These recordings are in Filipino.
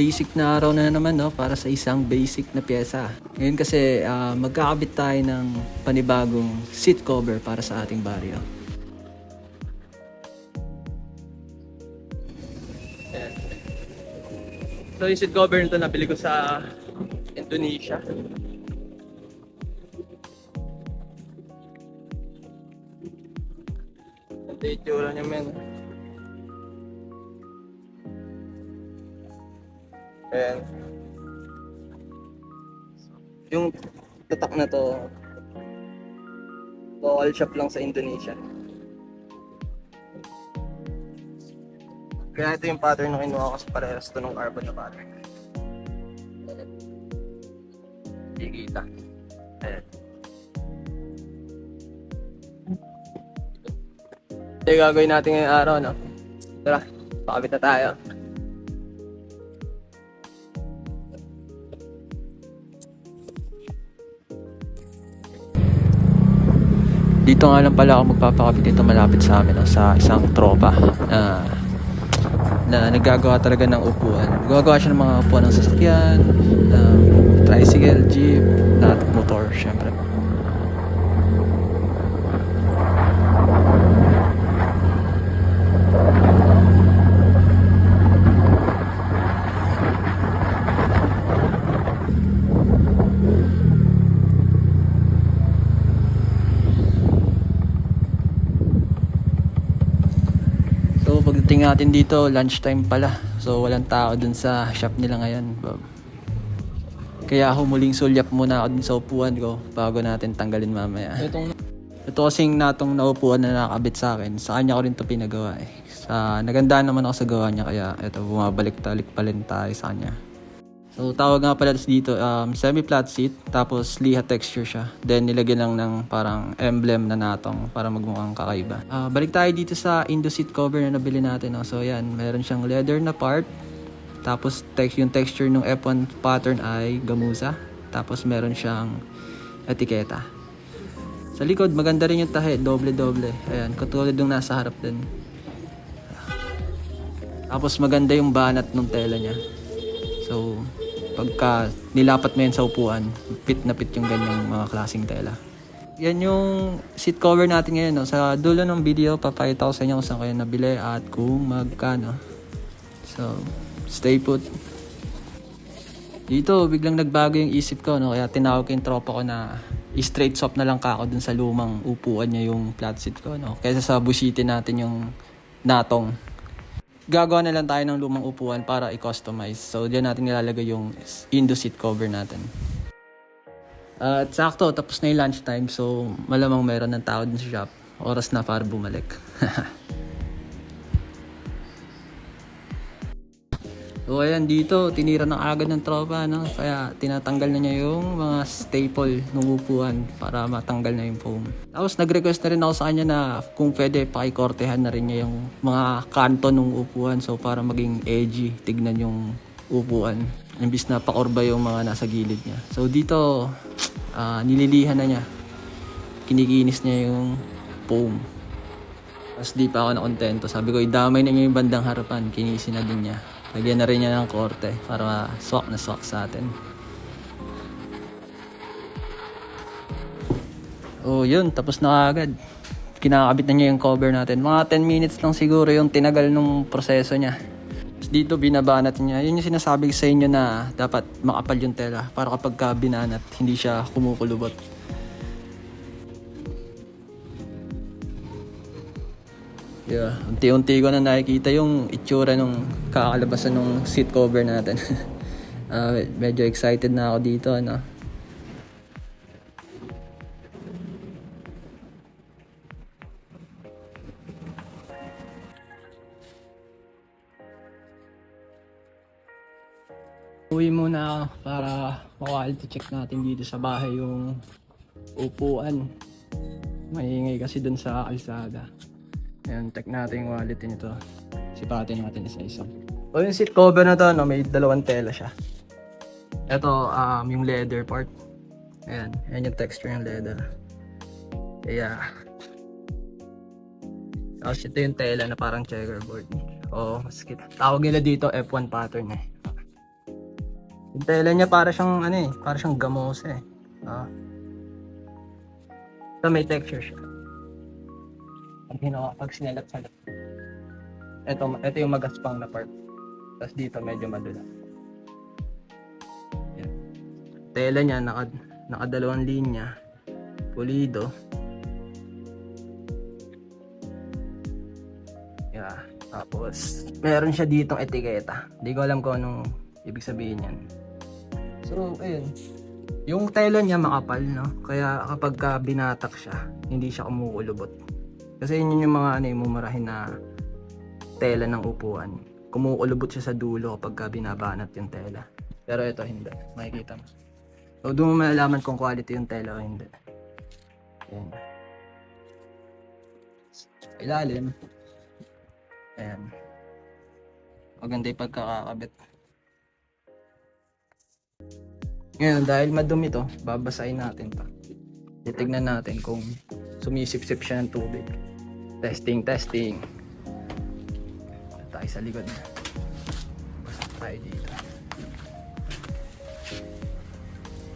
basic na araw na naman no para sa isang basic na pyesa. Ngayon kasi ah, magkakabit tayo ng panibagong seat cover para sa ating baryo. So yung seat cover nito nabili ko sa Indonesia. Ito yung itsura niya men. Ayan. Yung tatak na to, local shop lang sa Indonesia. Kaya ito yung pattern na kinuha ko sa parehas to ng carbon na pattern. Hindi kita. Ayan. Ito yung gagawin natin ngayong araw, no? Tara, pakabit na tayo. Dito nga lang pala ako magpapakabit dito malapit sa amin no, sa isang tropa na na naggagawa talaga ng upuan. Gumagawa siya ng mga upuan ng sasakyan, ng tricycle, jeep, at motor, syempre. So pagdating natin dito, lunchtime pala. So walang tao dun sa shop nila ngayon. Kaya humuling sulyap muna ako dun sa upuan ko bago natin tanggalin mamaya. Itong ito kasing natong naupuan na nakakabit sa akin. Sa kanya ko rin to pinagawa eh. Sa, nagandaan naman ako sa gawa niya kaya ito bumabalik-talik pa rin tayo sa kanya. So tawag nga pala dito um, semi-flat seat tapos liha texture siya. Then nilagyan lang ng parang emblem na natong para magmukhang kakaiba. Ah, balik tayo dito sa Indo seat cover na nabili natin. No? So yan, meron siyang leather na part. Tapos text yung texture ng F1 pattern ay gamuza. Tapos meron siyang etiketa. Sa likod, maganda rin yung tahe, doble-doble. Ayan, katulad yung nasa harap din. Tapos maganda yung banat ng tela niya. So, pagka nilapat mo yan sa upuan, fit na fit yung ganyang mga klaseng tela. Yan yung seat cover natin ngayon. No? Sa dulo ng video, papakita ko sa inyo kung saan kayo nabili at kung magkano. So, stay put. Dito, biglang nagbago yung isip ko. No? Kaya tinawag ko yung tropa ko na straight swap na lang ka ako dun sa lumang upuan niya yung flat seat ko. No? Kaysa sa busitin natin yung natong gagawa na lang tayo ng lumang upuan para i-customize. So, diyan natin nilalagay yung Indo seat cover natin. At sakto, tapos na yung lunchtime. So, malamang meron ng tao dun sa shop. Oras na para bumalik. so, ayan, dito, tinira ng agad ng tropa, no? Kaya, tinatanggal na niya yung mga staple ng upuan para matanggal na yung foam. Tapos, nag-request na rin ako sa kanya na kung pwede, pakikortehan na rin niya yung mga kanto ng upuan. So, para maging edgy, tignan yung upuan. Imbis na pakorba yung mga nasa gilid niya. So, dito, ah, nililihan na niya. Kinikinis niya yung foam. Tapos di pa ako nakontento. Sabi ko, idamay na niya yung bandang harapan. Kinisin na din niya. Lagyan na rin niya ng korte para swak na swak sa atin. Oh, yun. Tapos na agad. Kinakabit na niya yung cover natin. Mga 10 minutes lang siguro yung tinagal nung proseso niya. Tapos dito binabanat niya. Yun yung sinasabi sa inyo na dapat makapal yung tela para kapag ka binanat, hindi siya kumukulubot. Yeah, unti-unti ko na nakikita yung itsura nung kakalabasan ng seat cover natin. Ah, medyo excited na ako dito, ano. Uwi muna ako para ma-quality check natin dito sa bahay yung upuan. Maingay kasi dun sa kalsada. Ayan, check natin yung wallet nito. Sipatin natin isa-isa. O yung seat cover na to, no, may dalawang tela siya. Ito, um, yung leather part. Ayan, ayan yung texture ng leather. Kaya, tapos ito yung tela na parang checkerboard. O, mas. Tawag nila dito F1 pattern eh. Yung tela niya para siyang ano eh, para siyang gamose eh. Ah. So may texture siya. Pag hinawa, pag sinalat-salat. Ito, ito yung magaspang na part. Tapos dito medyo madula. Yan. Tela niya, naka, nakadalawang linya. Pulido. Yeah. Tapos, meron siya ditong etiketa. Hindi ko alam kung anong ibig sabihin yan. So, ayun. Yung tela niya makapal, no? Kaya kapag ka binatak siya, hindi siya kumukulubot. Kasi yun yung mga ano, yung mumurahin na tela ng upuan. Kumukulubot siya sa dulo kapag ka binabanat yung tela. Pero ito hindi. Makikita mo. So, doon mo malalaman kung quality yung tela o hindi. Ayan. Ilalim. Ayan. Maganda yung pagkakakabit. Ngayon, dahil madumi to, babasahin natin to. Titignan natin kung sumisip-sip siya ng tubig. Testing, testing. Tayo sa likod. Basta tayo dito.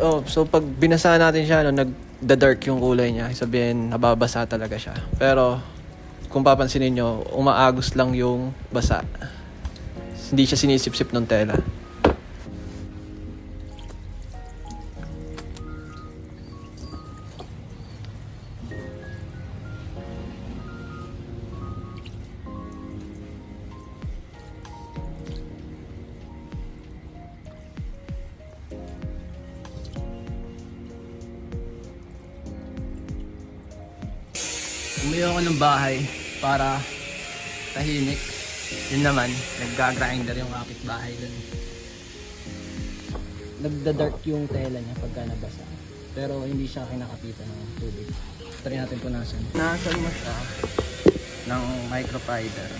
Oh, so pag binasa natin siya, no, nagda-dark yung kulay niya. Sabihin, nababasa talaga siya. Pero, kung papansinin nyo, umaagos lang yung basa. Hindi siya sinisip-sip ng tela. Umuwi ako ng bahay para tahimik. Yun naman, nagga-grinder yung kapitbahay dun. Nagda-dark yung tela niya pagka nabasa. Pero hindi siya kinakapitan ng tubig. Try natin punasan. Punasan mo siya ng microfiber.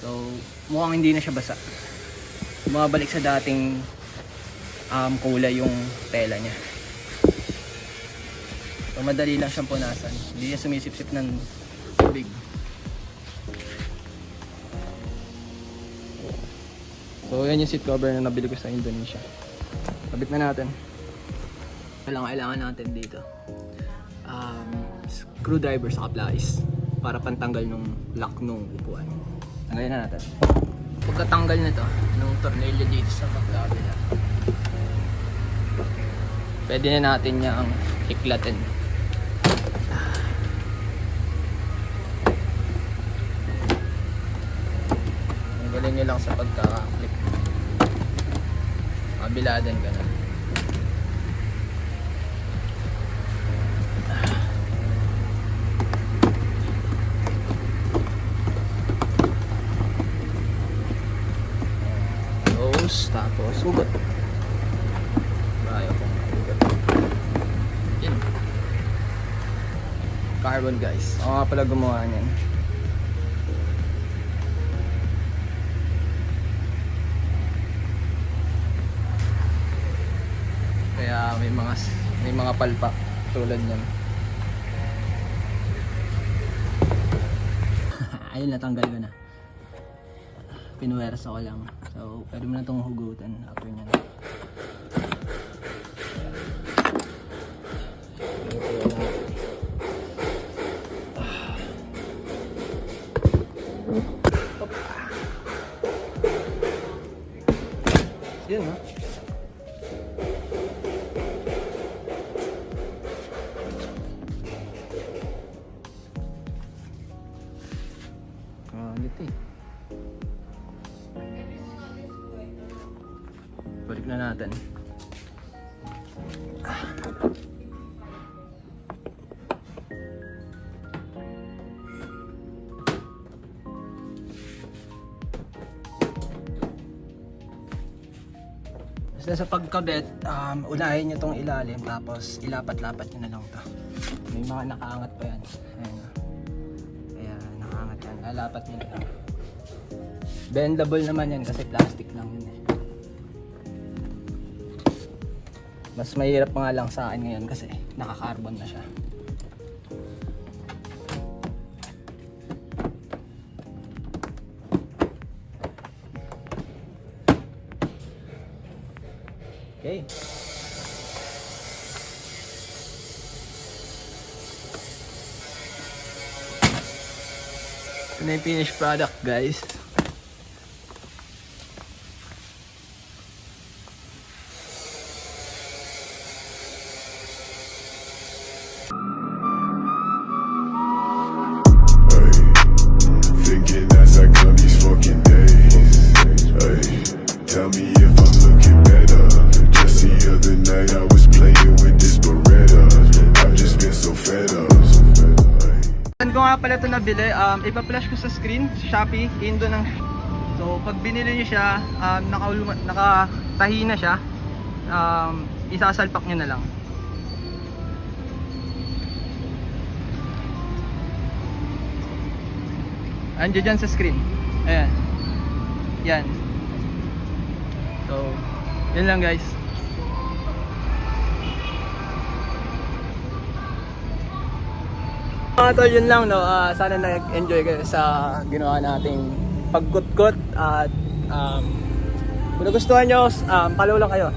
So, mukhang hindi na siya basa bumabalik sa dating um, kulay yung tela niya. So, madali lang siyang punasan. Hindi niya sumisip-sip ng tubig. So, yan yung seat cover na nabili ko sa Indonesia. Kabit na natin. Kailangan, kailangan natin dito. Um, screwdriver sa kaplas para pantanggal nung lock nung upuan. Tanggalin na natin pagkatanggal nito ng tornilyo dito sa magkabila pwede na natin niyang hiklatin tanggalin nyo lang sa pagkaka-click kabila din ganun Tapos, ugot. Ayaw kong ugot. Yan. Carbon guys. Ako nga pala gumawa niyan. Kaya may mga may mga palpa tulad niyan. Ayun, natanggal ko na pinuwersa ko lang. So, pwede mo na itong hugutan after nyan. Yun, ha? Kalit eh. Na natin. Basta sa pagkabit, um, unahin nyo tong ilalim tapos ilapat-lapat nyo na lang to. May mga nakaangat pa yan. Ayan. Kaya nakaangat yan. Lalapat nyo na lang. Bendable naman yan kasi plastic lang yun eh. Mas mahirap pa nga lang sa akin ngayon kasi nakakarbon na siya. Okay. Ito na yung finished product guys. Nga pala ito nabili? Um, ipa-flash ko sa screen, Shopee, Indo ng... So, pag binili niyo siya, um, naka, nakatahi na siya, um, isasalpak niyo na lang. Andiyan dyan sa screen. Ayan. Yan. So, yun lang guys. Mga tol, yun lang no. Ah, sana nag-enjoy kayo sa ginawa nating pagkutkot at um, kung nagustuhan nyo, um, follow lang kayo.